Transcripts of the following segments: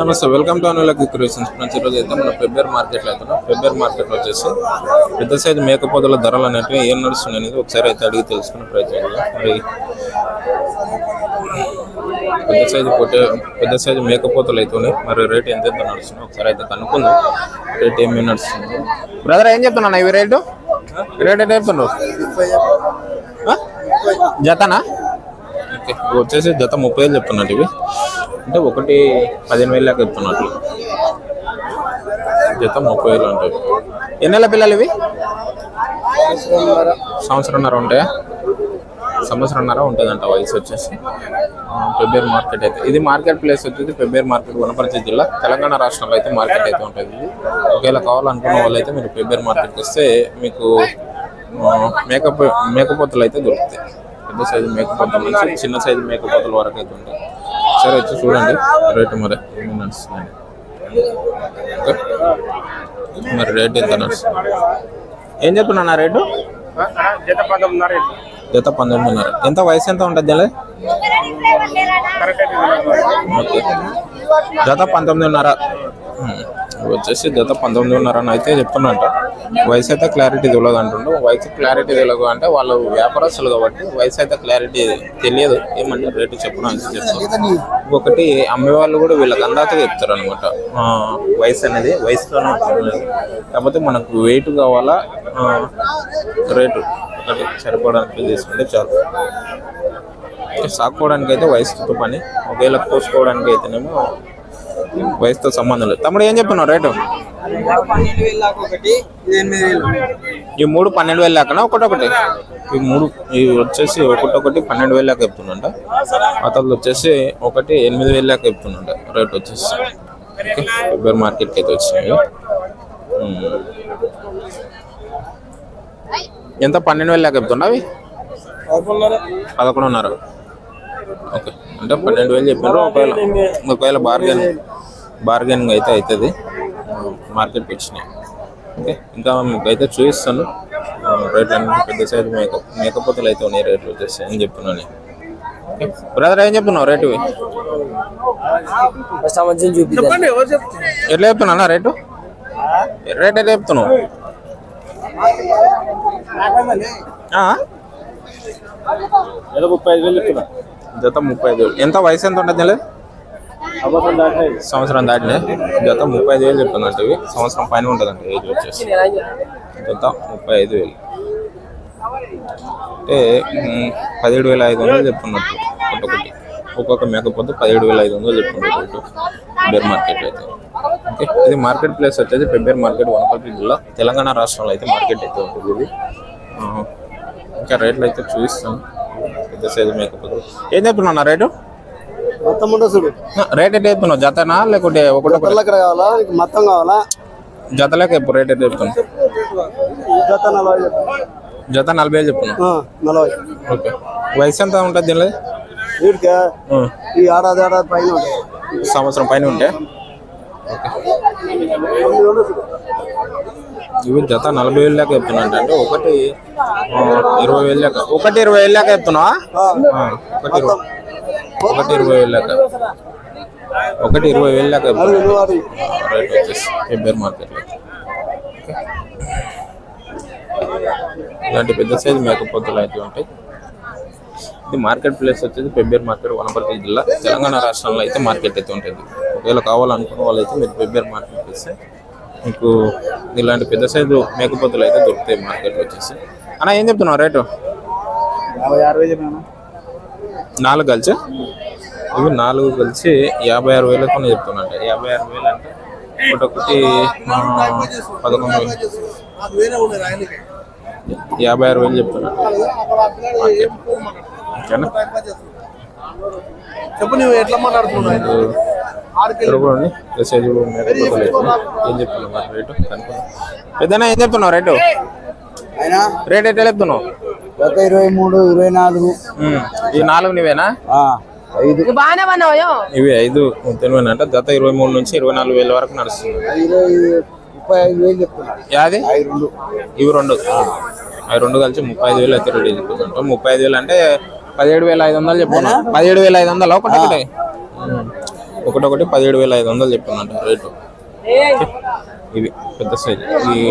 నమస్తే welcome to అనులకి creations. Friends ఈరోజు అయితే మన ఫెబ్రవరి మార్కెట్లో అవుతున్నాం ఫెబ్రవరి మార్కెట్ వచ్చేసి పెద్ద సైజు మేకపోతుల ధరలు అనేటివి ఏం నడుస్తున్నాయి అనేది ఒకసారి అయితే అడిగి తెలుసుకునే ప్రయత్నం. మరి పెద్ద సైజు పొట్టే పెద్ద సైజు మేకపోతలు అయితే ఉన్నాయి. మరి రేట్ ఎంత ఎంత నడుస్తున్నాయి ఒకసారి అయితే కనుక్కుందాం. రేట్ ఏమేమి నడుస్తుంది బ్రదర్ ఏం చెప్తున్నా ఇవి రేటు? రేట్ ఎంత చెప్తున్నావు? జతనా? ఓకే వచ్చేసి జత ముప్పై వేలు చెప్తున్నట్టు ఇవి. అంటే ఒకటి పదిహేను వేలు దాకా చెప్తున్నట్లు జత ముప్పై వేలు ఉంటాయి ఎన్ని పిల్లలు ఇవి? సంవత్సరంన్నర ఉంటాయా? సంవత్సరంన్నర ఉంటుందంట వయసు వచ్చేసి. ఆ, ఫెబ్రవరి మార్కెట్ అయితే. ఇది మార్కెట్ ప్లేస్ వచ్చేది ఫెబ్రవరి మార్కెట్ వనపర్తి జిల్లా. తెలంగాణ రాష్ట్రంలో అయితే మార్కెట్ అయితే ఉంటుంది. ఇది ఒకవేళ కావాలనుకున్న వాళ్ళు అయితే మీరు ఫెబ్రవరి మార్కెట్కి వస్తే మీకు మేకప్ మేకపోతలు అయితే దొరుకుతాయి. పెద్ద సైజు మేకపోతల నుంచి చిన్న సైజు మేకపోతల వరకు అయితే ఉంటాయి. సరే వచ్చి చూడండి. రేటు మరి ఏమి నడుస్తుంది మరి రేట్ ఎంత నడుస్తుంది? ఏం చెప్తున్నా రేటు జత పంతొమ్మిదిన్నర. ఎంత వయసు ఎంత ఉంటుంది జత పంతొమ్మిదిన్నర. ఉమ్. ఇవి వచ్చేసి జత పంతొమ్మిదిన్నర అని అయితే చెప్తున్నట్ట వయసు అయితే క్లారిటీ తెలియదు అంటుండు. వయసు క్లారిటీ తెలియదు అంటే వాళ్ళు వ్యాపారస్తులు కాబట్టి వయసు అయితే క్లారిటీ తెలియదు. ఏమంటే రేటు చెప్పడం అని చెప్తారు. ఒకటి అమ్మే వాళ్ళు కూడా వీళ్ళకి అందాక చెప్తారు అనమాట వయసు అనేది వయసులోనే కాకపోతే మనకు వెయిట్ కావాలా? రేటు ఒకటి సరిపోవడానికి తీసుకుంటే చాలు. సాక్కోవడానికి అయితే వయసుతో పని. ఒకవేళ కోసుకోవడానికి అయితేనేమో వయసుతో సంబంధం లేదు. తమ్ముడు ఏం చెప్పినావు రేటు? ఈ మూడు పన్నెండు వేలు లాకనా ఒకటొకటి ఈ మూడు ఇవి వచ్చేసి ఒకటొకటి పన్నెండు వేలు దాకా చెప్తుండంట. అతను వచ్చేసి ఒకటి ఎనిమిది వేలు దాకా చెప్తుండంట. రేట్ వచ్చేసి. ఫిబ్రవరి మార్కెట్కి అయితే వచ్చినాయి ఎంత? పన్నెండు వేలు దాకా చెప్తున్నా అవి? పదకొండున్నర. ఓకే. అంటే పన్నెండు వేలు చెప్పినారు. ఒకవేళ ఒకవేళ బార్గెన్ బార్గెనింగ్ అయితే అవుతుంది. మార్కెట్కి వచ్చినాయి ఓకే ఇంకా మీకు అయితే చూపిస్తాను. రేట్లు అన్ని పెద్ద సైజు మేకప్ మేకపోతలు అయితే ఉన్నాయి రేట్లు వచ్చేసి అని చెప్తున్నాను బ్రదర్ ఏం చెప్తున్నావు రేటు? ఎట్లా చెప్తున్నా రేటు? రేట్ ఎట్లా చెప్తున్నావు? జత ముప్పై ఐదు వేలు. ఎంత వయసు ఎంత ఉంటుంది తెలియదు సంవత్సరం సంవత్సరం దాటినే జత ముప్పై ఐదు వేలు చెప్తుందంట ఇవి సంవత్సరం పైన ఉంటుందంట ఏజ్ వచ్చేసి. జత ముప్పై ఐదు వేలు. అంటే పదిహేడు వేల ఐదు వందలు చెప్తున్నట్టు ఒక్కొక్కటి. ఒక్కొక్క మేకపోతే పదిహేడు వేల ఐదు వందలు చెప్తున్నట్టు బేర్ మార్కెట్ అయితే. ఓకే? ఇది మార్కెట్ ప్లేస్ వచ్చేసి పెబ్బేర్ మార్కెట్ వనపల్లి జిల్లా. తెలంగాణ రాష్ట్రంలో అయితే మార్కెట్ అయితే ఉంటుంది ఇది. ఇంకా రేట్లు అయితే చూపిస్తాను పెద్ద సైజు మేకపోతే ఏం చెప్తున్నా రేటు? మొత్తం ఉండదు చూడు. రేట్ ఎట్లా చెప్తున్నావు? జతనా లేకుంటే ఒకటొకటి పిల్లకడ కావాలా మొత్తం కావాలా? జతలేక ఎప్పుడు రేట్ ఎట్లా చెప్తున్నావు? జత నలభై. జత నలభై వేలు చెప్తున్నావు? నలభై. ఓకే. వయసు ఎంత ఉంటుంది దీనిలో? వీడికి? ఈ ఏడాది ఏడాది పైన ఉంటుంది. సంవత్సరం పైన ఉంటే. ఇవి జత నలభై వేలు దాకా చెప్తున్నా అంటే ఒకటి ఇరవై వేలు దాకా. ఒకటి ఇరవై వేలు దాకా చెప్తున్నావా? ఒకటి ఇరవై. ఒకటి ఇరవై వేలు దాకా. ఒకటి ఇరవై వేలు దాకా. రైట్ వచ్చేసి ఫిబ్రవరి మార్కెట్లో. ఇలాంటి పెద్ద సైజు మేకపోతులు అయితే ఉంటాయి. ఇది మార్కెట్ ప్లేస్ వచ్చేసి పెబ్బేర్ మార్కెట్ వనపర్తి జిల్లా తెలంగాణ రాష్ట్రంలో అయితే మార్కెట్ అయితే ఉంటుంది. ఒకవేళ కావాలనుకున్న వాళ్ళైతే మీరు పెబ్బేర్ మార్కెట్ వస్తే మీకు ఇలాంటి పెద్ద సైజు మేకపోతులు అయితే దొరుకుతాయి మార్కెట్లో వచ్చేసి. అన్న ఏం చెప్తున్నావు రేటు యాభై ఆరు వేలు చెప్పినా నాలుగు కలిసి? ఇవి నాలుగు కలిసి యాభై ఆరు వేలకు కొన్ని చెప్తున్నట్టు. యాభై ఆరు వేలు అంటే ఒకటొకటి పదకొండు వేలు. యాభై ఆరు వేలు చెప్తున్నట్టు ఓకేనా? చెప్పు నువ్వు ఎట్లా మాట్లాడుతున్నావు? తిరుగుని మెసేజ్ అయితే ఏం చెప్తున్నావు? రేటు? కనుక్కుందాం. పెద్దనా ఏం చెప్తున్నావు రేటు? రేట్ ఎట్లా చెప్తున్నావు? గత ఇరవై మూడు ఇరవై నాలుగు. ఈ నాలుగు నీవేనా? ఐదు. బాగానే పన్నావు ఇవి ఐదు తెలివైనంట గత ఇరవై మూడు నుంచి ఇరవై నాలుగు వేల వరకు నడుస్తుంది. ఇరవై ముప్పై ఐదు వేలు యాది? ఐదు రెండు. ఇవి రెండు. అవి రెండు కలిసి ముప్పై ఐదు వేలు అయితే రెడీ చెప్పుకుంటాం ముప్పై ఐదు వేలు అంటే పదిహేడు వేల ఐదు వందలు చెప్పుకున్నాం. పదిహేడు వేల ఐదు వందలు? ఒకటి ఒకటి. ఒకటొకటి పదిహేడు వేల ఐదు వందలు చెప్తున్నట్ట రేటు. ఇవి పెద్ద సైజు ఈ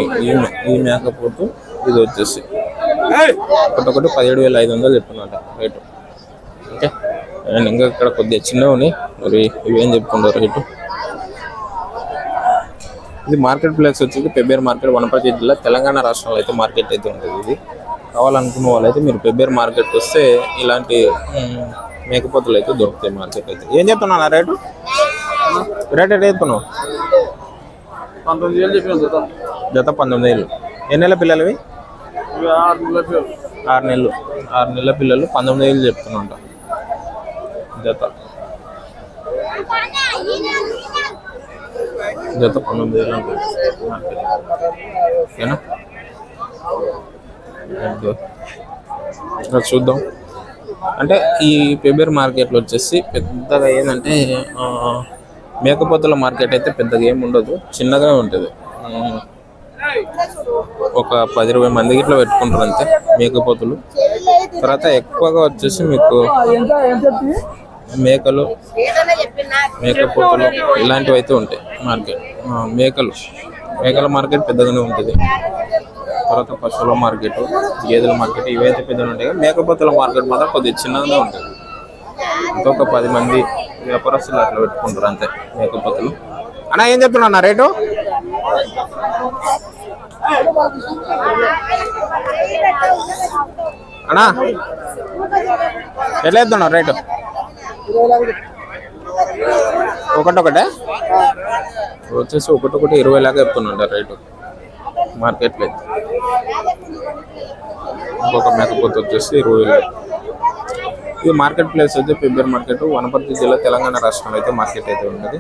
ఈ మేకపోతు ఇది వచ్చేసి. ఒకటొకటి పదిహేడు వేల ఐదు వందలు చెప్తున్నట్ట రేటు. ఓకే? అండ్ ఇంకా ఇక్కడ కొద్దిగా చిన్నవి మరి ఇవి ఏం చెప్పుకుంటారు రేటు? ఇది మార్కెట్ ప్లేస్ వచ్చేసి పెబ్బేరు మార్కెట్ వనపర్తి జిల్లా తెలంగాణ రాష్ట్రంలో అయితే మార్కెట్ అయితే ఉంటుంది ఇది. కావాలనుకున్న వాళ్ళైతే మీరు పెబ్బేరు మార్కెట్కి వస్తే ఇలాంటి మేకపోతులు అయితే దొరుకుతాయి మార్కెట్ అయితే. ఏం చెప్తున్నాను రేటు? రేట్ ఎట్ చెప్తున్నావు? పంతొమ్మిది వేలు చెప్పిన జత. పంతొమ్మిది వేలు. ఎన్ని నెలల పిల్లలవి ఆరు నెలలు ఆరు నెలల పిల్లలు పంతొమ్మిది వేలు చెప్తున్నా జత. జత పంతొమ్మిది వేలు ఓకేనా చూద్దాం. అంటే ఈ ఫిబ్రవరి మార్కెట్లో వచ్చేసి పెద్దగా ఏంటంటే మేకపోతుల మార్కెట్ అయితే పెద్దగా ఏమి ఉండదు చిన్నగా ఉంటుంది. ఒక పది ఇరవై మంది ఇట్లా పెట్టుకుంటారు అంతే మేకపోతులు తర్వాత ఎక్కువగా వచ్చేసి మీకు మేకలు మేకపోతులు ఇలాంటివి అయితే ఉంటాయి మార్కెట్. మేకలు. మేకల మార్కెట్ పెద్దగానే ఉంటుంది. తర్వాత పశువుల మార్కెట్ గేదెల మార్కెట్ ఇవైతే పెద్దగా ఉంటాయి. మేకపోతుల మార్కెట్ మాత్రం కొద్దిగా చిన్నగానే ఉంటుంది. ఇంకొక పది మంది వ్యాపారస్తులు అట్లా పెట్టుకుంటారు అంతే మేకపోతులు అన్న ఏం చెప్తున్నా అన్న రేటు? అన్నా ఎట్లా చెప్తున్నావు రేటు? ఒకటొకటే? వచ్చేసి ఒకటొకటి ఇరవై లాగా చెప్తున్నా రేటు. మార్కెట్లో ఇంకొక మేకపోతే వచ్చేసి ఇరవై లాగా ఇది మార్కెట్ ప్లేస్ అయితే ఫిబ్రవరి మార్కెట్ వనపర్తి జిల్లా తెలంగాణ రాష్ట్రంలో అయితే మార్కెట్ అయితే ఉన్నది.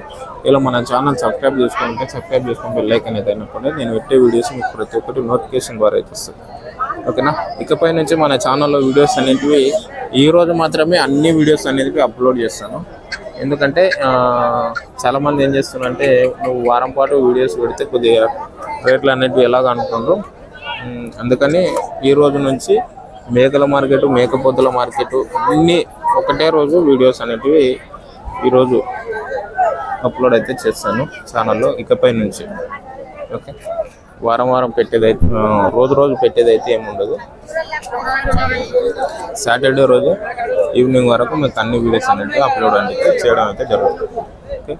ఇలా మన ఛానల్ సబ్స్క్రైబ్ చేసుకుంటే సబ్స్క్రైబ్ చేసుకుని బెల్ ఐకన్ అయితే అనుకోండి నేను పెట్టే వీడియోస్ మీకు ప్రతి ఒక్కటి నోటిఫికేషన్ ద్వారా అయితే వస్తుంది ఓకేనా ఇకపై నుంచి మన ఛానల్లో వీడియోస్ అనేటివి ఈ రోజు మాత్రమే అన్ని వీడియోస్ అనేటివి అప్లోడ్ చేస్తాను. ఎందుకంటే చాలామంది ఏం చేస్తున్నారంటే నువ్వు వారం పాటు వీడియోస్ పెడితే కొద్దిగా రేట్లు అనేటివి ఎలాగ అనుకుంటారు అందుకని ఈ రోజు నుంచి మేకల మార్కెట్ మేకపోతుల మార్కెట్ అన్ని ఒకటే రోజు వీడియోస్ అనేటివి ఈరోజు అప్లోడ్ అయితే చేస్తాను ఛానల్లో ఇకపై నుంచి. ఓకే? వారం వారం పెట్టేదైతే రోజు రోజు పెట్టేదైతే ఏమి ఉండదు సాటర్డే రోజు ఈవినింగ్ వరకు మీకు అన్ని వీడియోస్ అనేవి అప్లోడ్ అనేది చేయడం అయితే జరుగుతుంది. ఓకే?